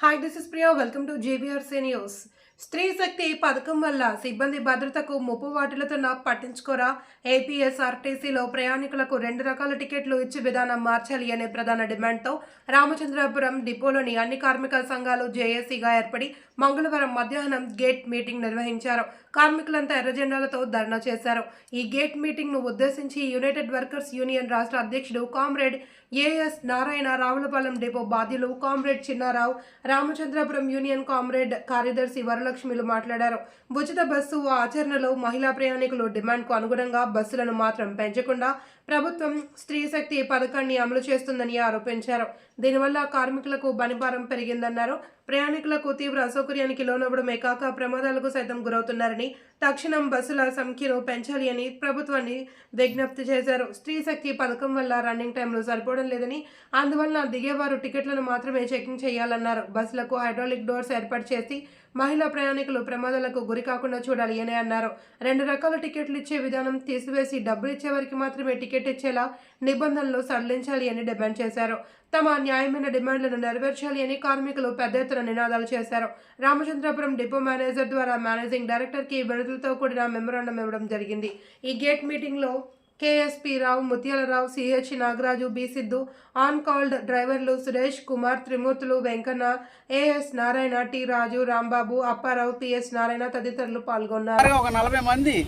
Hi, this is Priya. Welcome to JBR News. స్త్రీ శక్తి పథకం వల్ల సిబ్బంది భద్రతకు ముప్పు వాటిలతోన పట్టించుకోరా? ఏపీఎస్ఆర్టీసీలో ప్రయాణికులకు రెండు రకాల టికెట్లు ఇచ్చే విధానం మార్చాలి అనే ప్రధాన డిమాండ్తో రామచంద్రాపురం డిపోలోని అన్ని కార్మిక సంఘాలు జేఏసీగా ఏర్పడి మంగళవారం మధ్యాహ్నం గేట్ మీటింగ్ నిర్వహించారు. కార్మికులంతా ఎర్రజెండాలతో ధర్నా చేశారు. ఈ గేట్ మీటింగ్ను ఉద్దేశించి యునైటెడ్ వర్కర్స్ యూనియన్ రాష్ట్ర అధ్యక్షుడు comrade AS Narayana Ravulapalem depot బాధ్యులు comrade Chinnarao Ramachandrapuram union comrade కార్యదర్శి లక్ష్మిలు మాట్లాడారు. ఉచిత బస్సు ఆచరణలో మహిళా ప్రయాణికులు డిమాండ్కు అనుగుణంగా బస్సులను మాత్రం పెంచకుండా ప్రభుత్వం స్త్రీ శక్తి పథకాన్ని అమలు చేస్తుందని ఆరోపించారు. దీనివల్ల కార్మికులకు బనిభారం పెరిగిందన్నారు. ప్రయాణికులకు తీవ్ర అసౌకర్యానికి లోనవ్వడమే కాక ప్రమాదాలకు సైతం గురవుతున్నారని తక్షణం బస్సుల సంఖ్యను పెంచాలి అని ప్రభుత్వాన్ని విజ్ఞప్తి చేశారు. స్త్రీ శక్తి పథకం వల్ల రన్నింగ్ టైంలు సరిపోవడం లేదని అందువల్ల దిగేవారు టికెట్లను మాత్రమే చెకింగ్ చేయాలన్నారు. బస్సులకు హైడ్రాలిక్ డోర్స్ ఏర్పాటు చేసి మహిళా ప్రయాణికులు ప్రమాదాలకు గురి కాకుండా చూడాలి అని అన్నారు. రెండు రకాల టికెట్లు ఇచ్చే విధానం తీసివేసి డబ్బులు ఇచ్చేవారికి మాత్రమే టికెట్ ఇచ్చేలా నిబంధనలు సడలించాలి అని డిమాండ్ చేశారు. తమ న్యాయమైన డిమాండ్లను నెరవేర్చాలి అని కార్మికులు పెద్ద ఎత్తున నినాదాలు చేశారు. రామచంద్రపురం డిపో మేనేజర్ ద్వారా మేనేజింగ్ డైరెక్టర్కి విడుదలతో కూడిన మెమరాండం ఇవ్వడం జరిగింది. ఈ గేట్ మీటింగ్లో KSP Rao Mutyalarao CH Nagaraju B Siddhu on called డ్రైవర్లు Suresh Kumar Trimurthulu Venkanna AS Narayana T Raju Rambabu Apparao PS Narayana తదితరులు పాల్గొన్నారు. ఒక నలభై మంది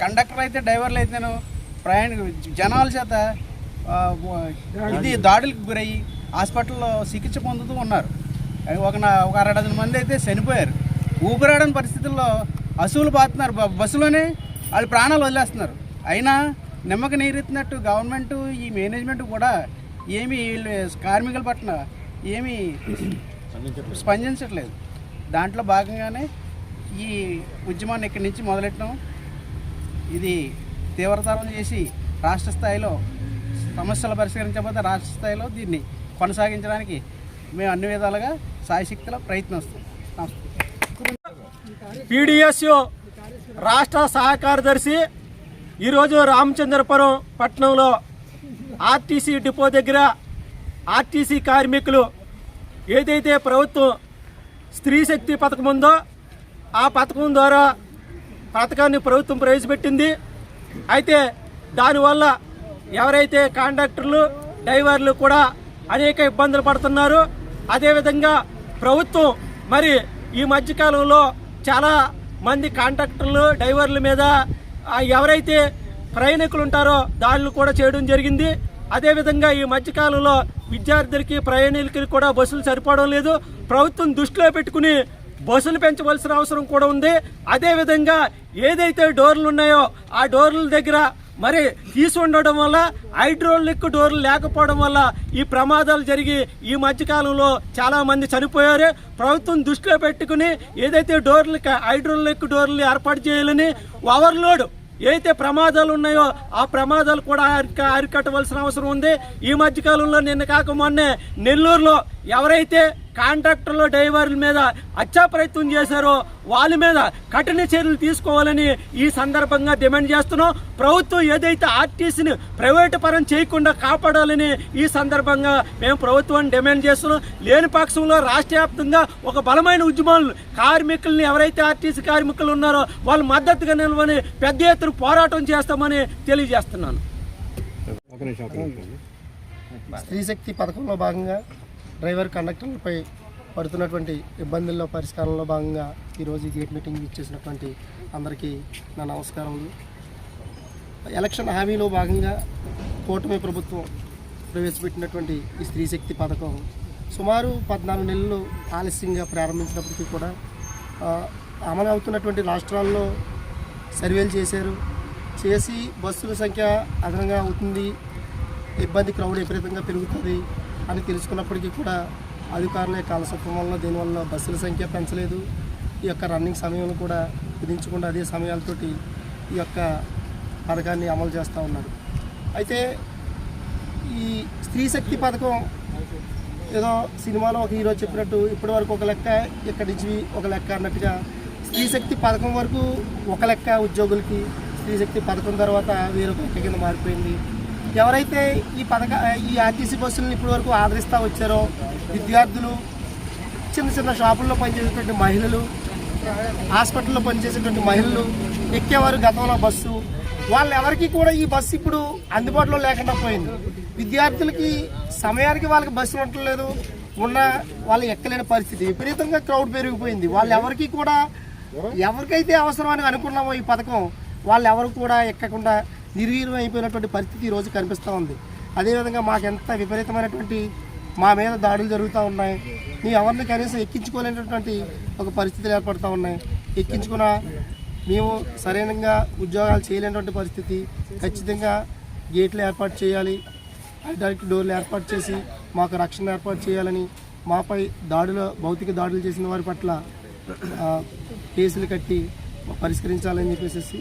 కండక్టర్ అయితే డ్రైవర్లు అయితేను ప్రయాణ జనాల చేత ఇది దాడులకు గురయ్యి హాస్పిటల్లో చికిత్స పొందుతూ ఉన్నారు. ఒక నా- ఒక అర డజన్ మంది అయితే చనిపోయారు. ఊపిరాడని పరిస్థితుల్లో అసూలు బాతున్నారు బ- బస్సులోనే వాళ్ళు ప్రాణాలు వదిలేస్తున్నారు. అయినా నిమ్మక నీరెత్తినట్టు గవర్నమెంట్ ఈ మేనేజ్మెంట్ కూడా ఏమీ వీళ్ళు కార్మికుల పట్ల ఏమీ స్పందించట్లేదు. దాంట్లో భాగంగానే ఈ ఉద్యమాన్ని ఇక్కడి నుంచి మొదలెట్టడం ఇది తీవ్రతరం చేసి రాష్ట్ర స్థాయిలో సమస్యలు పరిష్కరించకపోతే రాష్ట్ర స్థాయిలో దీన్ని కొనసాగించడానికి మేము అన్ని విధాలుగా సాయశక్తిలో ప్రయత్నిస్తాం నమస్తే. పీడిఎస్యు రాష్ట్ర సహకారదర్శి ఈరోజు రామచంద్రపురం పట్టణంలో ఆర్టీసీ డిపో దగ్గర ఆర్టీసీ కార్మికులు ఏదైతే ప్రభుత్వం స్త్రీ శక్తి పథకం ఉందో ఆ పథకం ద్వారా పథకాన్ని ప్రభుత్వం ప్రవేశపెట్టింది. అయితే దానివల్ల ఎవరైతే కాంట్రాక్టర్లు డ్రైవర్లు కూడా అనేక ఇబ్బందులు పడుతున్నారు. అదేవిధంగా ప్రభుత్వం మరి ఈ మధ్యకాలంలో చాలా మంది కాంట్రాక్టర్లు డ్రైవర్ల మీద ఎవరైతే ప్రయాణికులు ఉంటారో దాడులు కూడా చేయడం జరిగింది. అదేవిధంగా ఈ మధ్యకాలంలో విద్యార్థులకి ప్రయాణికులకి కూడా బస్సులు సరిపోవడం లేదు. ప్రభుత్వం దృష్టిలో పెట్టుకుని బస్సులు పెంచవలసిన అవసరం కూడా ఉంది. అదేవిధంగా ఏదైతే డోర్లు ఉన్నాయో ఆ డోర్ల దగ్గర మరి తీసి ఉండడం వల్ల హైడ్రోలిక్ డోర్లు లేకపోవడం వల్ల ఈ ప్రమాదాలు జరిగి ఈ మధ్యకాలంలో చాలా మంది చనిపోయారు. ప్రభుత్వం దృష్టిలో పెట్టుకుని ఏదైతే డోర్లు హైడ్రోలిక్ డోర్లు ఏర్పాటు చేయాలని ఓవర్లోడ్ ఏదైతే ప్రమాదాలు ఉన్నాయో ఆ ప్రమాదాలు కూడా అరిక అరికట్టవలసిన అవసరం ఉంది. ఈ మధ్యకాలంలో నిన్న కాక మొన్నే నెల్లూరులో ఎవరైతే కాంట్రాక్టర్లు డ్రైవర్ల మీద హత్యా ప్రయత్నం చేశారో వాళ్ళ మీద కఠిన చర్యలు తీసుకోవాలని ఈ సందర్భంగా డిమాండ్ చేస్తున్నాం. ప్రభుత్వం ఏదైతే ఆర్టీసీని ప్రైవేటు పరం చేయకుండా కాపాడాలని ఈ సందర్భంగా మేము ప్రభుత్వాన్ని డిమాండ్ చేస్తున్నాం. లేని పక్షంలో రాష్ట్ర వ్యాప్తంగా ఒక బలమైన ఉద్యమాలు కార్మికుల్ని ఎవరైతే ఆర్టీసీ కార్మికులు ఉన్నారో వాళ్ళు మద్దతుగా నిలవని పెద్ద ఎత్తున పోరాటం చేస్తామని తెలియజేస్తున్నాను. స్త్రీ శక్తి పథకంలో భాగంగా డ్రైవర్ కండక్టర్లపై పడుతున్నటువంటి ఇబ్బందుల్లో పరిష్కారంలో భాగంగా ఈరోజు ఈ గేట్ మీటింగ్ ఇచ్చేసినటువంటి అందరికీ నా నమస్కారములు. ఎలక్షన్ హామీలో భాగంగా కూటమి ప్రభుత్వం ప్రవేశపెట్టినటువంటి ఈ స్త్రీ శక్తి పథకం సుమారు పద్నాలుగు నెలలు ఆలస్యంగా ప్రారంభించినప్పటికీ కూడా అమలు అవుతున్నటువంటి రాష్ట్రాల్లో సర్వేలు చేశారు. చేసి బస్సుల సంఖ్య అదనంగా అవుతుంది. ఇబ్బంది క్రౌడ్ విపరీతంగా పెరుగుతుంది. అని తెలుసుకున్నప్పటికీ కూడా అధికారుల యొక్క అలసత్వం వల్ల దీనివల్ల బస్సుల సంఖ్య పెంచలేదు. ఈ యొక్క రన్నింగ్ సమయం కూడా విధించకుండా అదే సమయాలతోటి ఈ యొక్క పథకాన్ని అమలు చేస్తూ ఉన్నారు. అయితే ఈ స్త్రీ శక్తి పథకం ఏదో సినిమాలో ఒక హీరో చెప్పినట్టు ఇప్పటి వరకు ఒక లెక్క ఇక్కడి నుంచి ఒక లెక్క అన్నట్టుగా స్త్రీ శక్తి పథకం వరకు ఒక లెక్క ఉద్యోగులకి స్త్రీ శక్తి పథకం తర్వాత వేరొక లెక్క కింద మారిపోయింది. ఎవరైతే ఈ పథక ఈ ఆర్టీసీ బస్సులను ఇప్పటి వరకు ఆదరిస్తూ వచ్చారో విద్యార్థులు చిన్న చిన్న షాపుల్లో పనిచేసేటువంటి మహిళలు హాస్పిటల్లో పనిచేసేటువంటి మహిళలు ఎక్కేవారు గతంలో బస్సు వాళ్ళు ఎవరికి కూడా ఈ బస్సు ఇప్పుడు అందుబాటులో లేకుండా పోయింది. విద్యార్థులకి సమయానికి వాళ్ళకి బస్సు ఉండట్లేదు ఉన్న వాళ్ళు ఎక్కలేని పరిస్థితి. విపరీతంగా క్రౌడ్ పెరిగిపోయింది. వాళ్ళు ఎవరికి కూడా ఎవరికైతే అవసరం అని అనుకున్నామో ఈ పథకం వాళ్ళు ఎవరు కూడా ఎక్కకుండా నిర్వీర్యం అయిపోయినటువంటి పరిస్థితి ఈరోజు రోజు కనిపిస్తూ ఉంది. అదేవిధంగా మాకెంత విపరీతమైనటువంటి మా మీద దాడులు జరుగుతూ ఉన్నాయి. మీ ఎవరిని కనీసం ఎక్కించుకోలేనటువంటి ఒక పరిస్థితులు ఏర్పడుతూ ఉన్నాయి. ఎక్కించుకున్న మేము సరైనంగా ఉద్యోగాలు చేయలేనటువంటి పరిస్థితి. ఖచ్చితంగా గేట్లు ఏర్పాటు చేయాలి. డైరెక్ట్ డోర్లు ఏర్పాటు చేసి మాకు రక్షణ ఏర్పాటు చేయాలని మాపై దాడులు భౌతిక దాడులు చేసిన వారి పట్ల కేసులు కట్టి పరిష్కరించాలని చెప్పేసి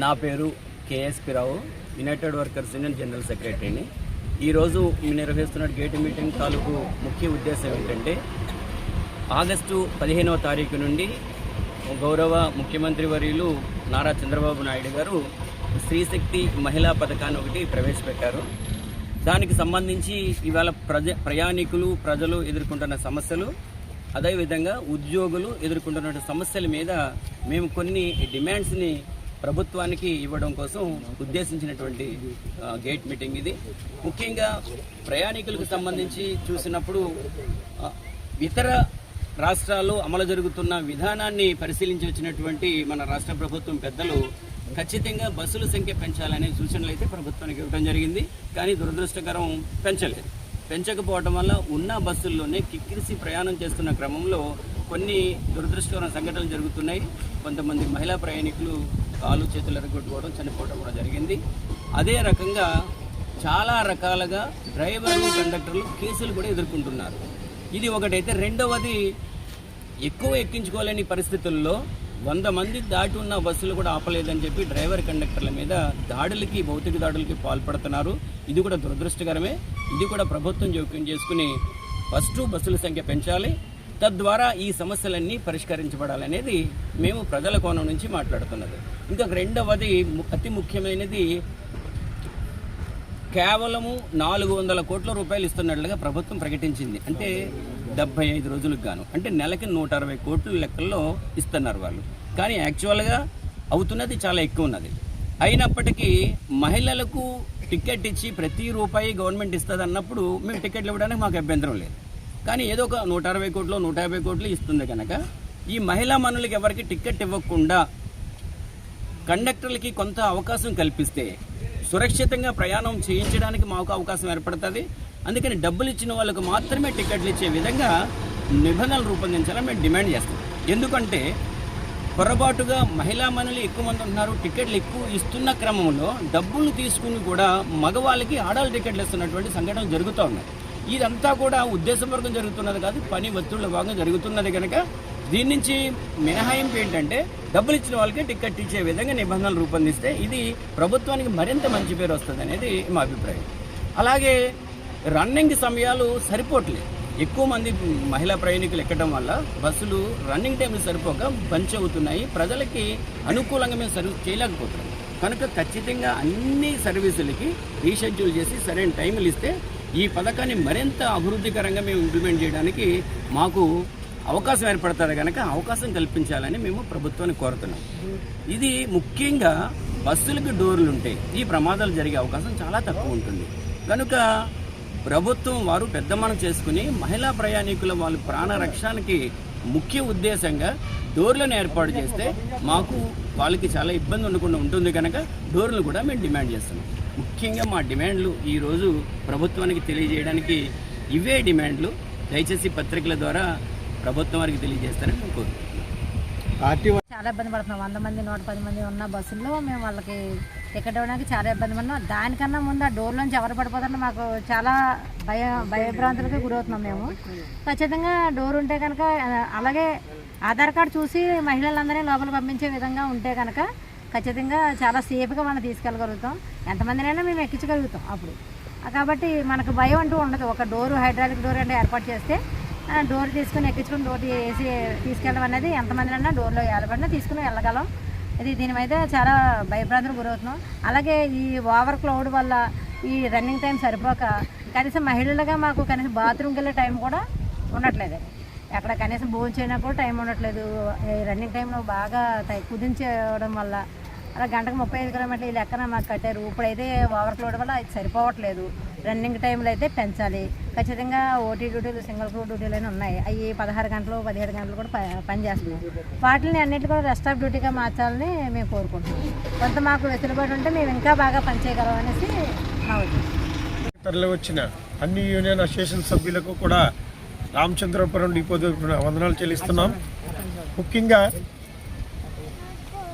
నా పేరు KSP Rao united workers union general సెక్రటరీని ఈరోజు నిర్వహిస్తున్న గేట్ మీటింగ్ తాలూకు ముఖ్య ఉద్దేశం ఏంటంటే ఆగస్టు పదిహేనవ తారీఖు నుండి గౌరవ ముఖ్యమంత్రి వర్యులు నారా చంద్రబాబు నాయుడు గారు స్త్రీశక్తి మహిళా పథకాన్ని ఒకటి ప్రవేశపెట్టారు. దానికి సంబంధించి ఇవాళ ప్రజ ప్రయాణికులు ప్రజలు ఎదుర్కొంటున్న సమస్యలు అదేవిధంగా ఉద్యోగులు ఎదుర్కొంటున్న సమస్యల మీద మేము కొన్ని డిమాండ్స్ని ప్రభుత్వానికి ఇవ్వడం కోసం ఉద్దేశించినటువంటి గేట్ మీటింగ్ ఇది. ముఖ్యంగా ప్రయాణికులకు సంబంధించి చూసినప్పుడు ఇతర రాష్ట్రాల్లో అమలు జరుగుతున్న విధానాన్ని పరిశీలించి వచ్చినటువంటి మన రాష్ట్ర ప్రభుత్వం పెద్దలు ఖచ్చితంగా బస్సుల సంఖ్య పెంచాలనే సూచనలు అయితే ప్రభుత్వానికి ఇవ్వడం జరిగింది. కానీ దురదృష్టకరం పెంచలేదు. పెంచకపోవడం వల్ల ఉన్న బస్సుల్లోనే కిక్కిరిసి ప్రయాణం చేస్తున్న క్రమంలో కొన్ని దురదృష్టకర సంఘటనలు జరుగుతున్నాయి. కొంతమంది మహిళా ప్రయాణికులు కాలు చేతులు ఎరగొట్టుకోవడం చనిపోవడం కూడా జరిగింది. అదే రకంగా చాలా రకాలుగా డ్రైవర్లు కండక్టర్లు కేసులు కూడా ఎదుర్కొంటున్నారు. ఇది ఒకటైతే. రెండవది ఎక్కువ ఎక్కించుకోలేని పరిస్థితుల్లో వంద మంది దాటి ఉన్న బస్సులు కూడా ఆపలేదని చెప్పి డ్రైవర్ కండక్టర్ల మీద దాడులకి భౌతిక దాడులకి పాల్పడుతున్నారు. ఇది కూడా దురదృష్టకరమే. ఇది కూడా ప్రభుత్వం జోక్యం చేసుకుని ఫస్ట్ బస్సుల సంఖ్య పెంచాలి. తద్వారా ఈ సమస్యలన్నీ పరిష్కరించబడాలనేది మేము ప్రజల కోణం నుంచి మాట్లాడుతున్నది. ఇంకొక రెండవది అతి ముఖ్యమైనది కేవలము నాలుగు వందల కోట్ల రూపాయలు ఇస్తున్నట్లుగా ప్రభుత్వం ప్రకటించింది. అంటే డెబ్బై ఐదు రోజులకు గాను. అంటే నెలకి నూట అరవై కోట్ల లెక్కల్లో ఇస్తున్నారు వాళ్ళు. కానీ యాక్చువల్గా అవుతున్నది చాలా ఎక్కువ ఉన్నది. అయినప్పటికీ మహిళలకు టికెట్ ఇచ్చి ప్రతి రూపాయి గవర్నమెంట్ ఇస్తుంది అన్నప్పుడు మేము టికెట్లు ఇవ్వడానికి మాకు అభ్యంతరం లేదు. కానీ ఏదో ఒక నూట అరవై కోట్లు నూట యాభై కోట్లు ఇస్తుంది కనుక. ఈ మహిళా మనులకి ఎవరికి టికెట్ ఇవ్వకుండా కండక్టర్లకి కొంత అవకాశం కల్పిస్తే సురక్షితంగా ప్రయాణం చేయించడానికి మాకు అవకాశం ఏర్పడుతుంది. అందుకని డబ్బులు ఇచ్చిన వాళ్ళకు మాత్రమే టికెట్లు ఇచ్చే విధంగా నిబంధనలు రూపొందించాలని మేము డిమాండ్ చేస్తాం. ఎందుకంటే పొరపాటుగా మహిళా మనులు ఎక్కువ మంది ఉంటున్నారు టికెట్లు ఎక్కువ ఇస్తున్న క్రమంలో డబ్బులు తీసుకుని కూడా మగవాళ్ళకి ఆడాల టికెట్లు ఇస్తున్నటువంటి సంఘటన జరుగుతూ ఉన్నాయి. ఇదంతా కూడా ఉద్దేశపూర్వకం జరుగుతున్నది కాదు పని ఒత్తిళ్ళ భాగంగా జరుగుతున్నది కనుక దీని నుంచి మినహాయింపు ఏంటంటే డబ్బులు ఇచ్చిన వాళ్ళకి టికెట్ ఇచ్చే విధంగా నిబంధనలు రూపొందిస్తే ఇది ప్రభుత్వానికి మరింత మంచి పేరు వస్తుంది అనేది మా అభిప్రాయం. అలాగే రన్నింగ్ సమయాలు సరిపోవట్లేదు ఎక్కువ మంది మహిళా ప్రయాణికులు ఎక్కడం వల్ల బస్సులు రన్నింగ్ టైంలు సరిపోక బంచ్ అవుతున్నాయి. ప్రజలకి అనుకూలంగా మేము సర్వీస్ చేయలేకపోతున్నాం. కనుక ఖచ్చితంగా అన్ని సర్వీసులకి రీషెడ్యూల్ చేసి సరైన టైంలు ఇస్తే ఈ పథకాన్ని మరింత అభివృద్ధికరంగా మేము ఇంప్లిమెంట్ చేయడానికి మాకు అవకాశం ఏర్పడుతుంది కనుక అవకాశం కల్పించాలని మేము ప్రభుత్వాన్ని కోరుతున్నాం. ఇది ముఖ్యంగా బస్సులకు డోర్లు ఉంటే ఈ ప్రమాదాలు జరిగే అవకాశం చాలా తక్కువ ఉంటుంది. కనుక ప్రభుత్వం వారు పెద్ద మనం చేసుకుని మహిళా ప్రయాణికుల వాళ్ళ ప్రాణ రక్షణకి ముఖ్య ఉద్దేశంగా డోర్లను ఏర్పాటు చేస్తే మాకు వాళ్ళకి చాలా ఇబ్బంది ఉండకుండా ఉంటుంది కనుక డోర్లు కూడా మేము డిమాండ్ చేస్తున్నాం. ముఖ్యంగా మా డిమాండ్లు ఈరోజు ప్రభుత్వానికి తెలియజేయడానికి ఇవే డిమాండ్లు దయచేసి పత్రికల ద్వారా ప్రభుత్వం వారికి తెలియజేస్తారని మేము కోరుకుంటున్నాం. చాలా ఇబ్బంది పడుతున్నాం. వంద మంది నూట పది మంది ఉన్న బస్సుల్లో మేము వాళ్ళకి టికెట్ ఇవ్వడానికి చాలా ఇబ్బంది పడినాం దానికన్నా ముందు ఆ డోర్లోంచి ఎవరు పడిపోతారో మాకు చాలా భయ భయభ్రాంతులకి గురవుతున్నాం మేము. ఖచ్చితంగా డోర్ ఉంటే కనుక అలాగే ఆధార్ కార్డు చూసి మహిళలందరినీ లోపల పంపించే విధంగా ఉంటే కనుక ఖచ్చితంగా చాలా సేఫ్గా మనం తీసుకెళ్ళగలుగుతాం. ఎంతమందినైనా మేము ఎక్కించగలుగుతాం అప్పుడు. కాబట్టి మనకు భయం అంటూ ఉండదు. ఒక డోరు హైడ్రాలిక్ డోర్ అంటే ఏర్పాటు చేస్తే డోర్ తీసుకుని ఎక్కించుకుని డోర్ వేసి తీసుకెళ్ళడం అనేది ఎంతమందినైనా డోర్లో ఏలబడినా తీసుకుని వెళ్ళగలం. ఇది దీనిమైతే చాలా భయభ్రాంతులు గురవుతున్నాం. అలాగే ఈ ఓవర్ క్లౌడ్ వల్ల ఈ రన్నింగ్ టైం సరిపోక కనీసం మహిళలుగా మాకు కనీసం బాత్రూమ్కి వెళ్ళే టైం కూడా ఉండట్లేదు. అక్కడ కనీసం భోజనం చేయడానికి కూడా టైం ఉండట్లేదు. ఈ రన్నింగ్ టైంలో బాగా కుదించేయడం వల్ల అలా గంటకు ముప్పై ఐదు కిలోమీటర్లు ఈ లెక్కన మాకు కట్టారు. ఇప్పుడైతే ఓవర్ఫ్లోడ్ వల్ల అది సరిపోవట్లేదు. రన్నింగ్ టైంలో అయితే పెంచాలి. ఖచ్చితంగా ఓటీ డ్యూటీలు సింగిల్ క్రూ డ్యూటీలు అని ఉన్నాయి. అవి పదహారు గంటలు పదిహేడు గంటలు కూడా ప- వాటిని అన్నిటి కూడా రెస్ట్ ఆఫ్ డ్యూటీగా మార్చాలని మేము కోరుకుంటున్నాం. కొంత మాకు వెసులుబాటు ఉంటే మేము ఇంకా బాగా పనిచేయగలం అనేసి మా ఉద్దేశం. తరలి వచ్చిన అన్ని యూనియన్ అసోసియేషన్ సభ్యులకు కూడా రామచంద్రపురం డిపో తరపున వందనాలు చెల్లిస్తున్నాం. ముఖ్యంగా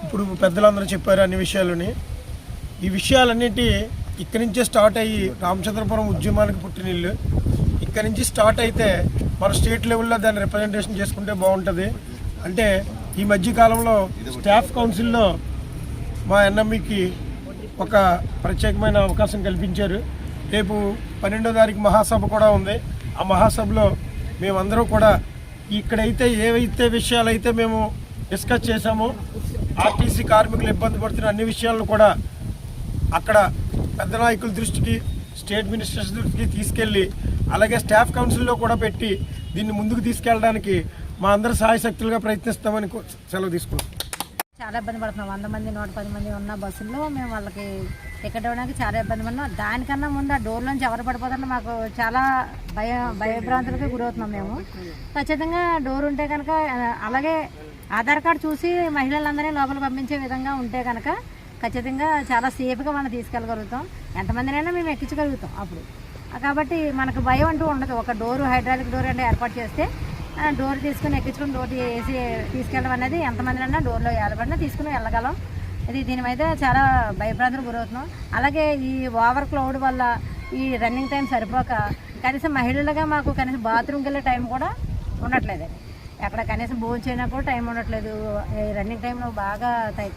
ఇప్పుడు పెద్దలందరూ చెప్పారు అన్ని విషయాలని. ఈ విషయాలన్నిటి ఇక్కడి నుంచే స్టార్ట్ అయ్యి రామచంద్రపురం ఉద్యమానికి పుట్టినిల్లు ఇక్కడి నుంచి స్టార్ట్ అయితే మన స్టేట్ లెవెల్లో దాన్ని రిప్రజెంటేషన్ చేసుకుంటే బాగుంటుంది. అంటే ఈ మధ్య కాలంలో స్టాఫ్ కౌన్సిల్లో మా ఎన్ఎంఈకి ఒక ప్రత్యేకమైన అవకాశం కల్పించారు. రేపు పన్నెండో తారీఖు మహాసభ కూడా ఉంది. ఆ మహాసభలో మేమందరూ కూడా ఇక్కడైతే ఏవైతే విషయాలైతే మేము డిస్కస్ చేశామో ఆర్టీసీ కార్మికులు ఇబ్బంది పడుతున్న అన్ని విషయాలను కూడా అక్కడ పెద్ద నాయకుల దృష్టికి స్టేట్ మినిస్టర్స్ దృష్టికి తీసుకెళ్ళి అలాగే స్టాఫ్ కౌన్సిల్లో కూడా పెట్టి దీన్ని ముందుకు తీసుకెళ్ళడానికి మా అందరు సహాయశక్తులుగా ప్రయత్నిస్తామని కో- సెలవు తీసుకున్నాం. చాలా ఇబ్బంది పడుతున్నాం. వంద మంది నూట పది మంది ఉన్న బస్సుల్లో మేము వాళ్ళకి టికెట్ ఇవ్వడానికి చాలా ఇబ్బంది పడినాం దానికన్నా ముందు ఆ డోర్లోంచి ఎవరు పడిపోతారో మాకు చాలా భయ భయభ్రాంతులకి గురవుతున్నాం మేము. ఖచ్చితంగా డోర్ ఉంటే కనుక అలాగే ఆధార్ కార్డు చూసి మహిళలందరినీ లోపల పంపించే విధంగా ఉంటే కనుక ఖచ్చితంగా చాలా సేఫ్గా మనం తీసుకెళ్ళగలుగుతాం. ఎంతమందినైనా మేము ఎక్కించగలుగుతాం అప్పుడు. కాబట్టి మనకు భయం అంటూ ఉండదు. ఒక డోరు హైడ్రాలిక్ డోర్ అంటే ఏర్పాటు చేస్తే డోర్ తీసుకుని ఎక్కించుకుని డోర్ వేసి తీసుకెళ్ళడం అనేది ఎంతమందినైనా డోర్లో ఏలబడినా తీసుకుని వెళ్ళగలం. ఇది దీని మీద చాలా భయభ్రాంతులు గురవుతున్నాం. అలాగే ఈ ఓవర్ క్లౌడ్ వల్ల ఈ రన్నింగ్ టైం సరిపోక కనీసం మహిళలుగా మాకు కనీసం బాత్రూమ్కి వెళ్ళే టైం కూడా ఉండట్లేదు అక్కడ కనీసం భోజనం చేయడానికి కూడా టైం ఉండట్లేదు. ఈ రన్నింగ్ టైంలో బాగా టై-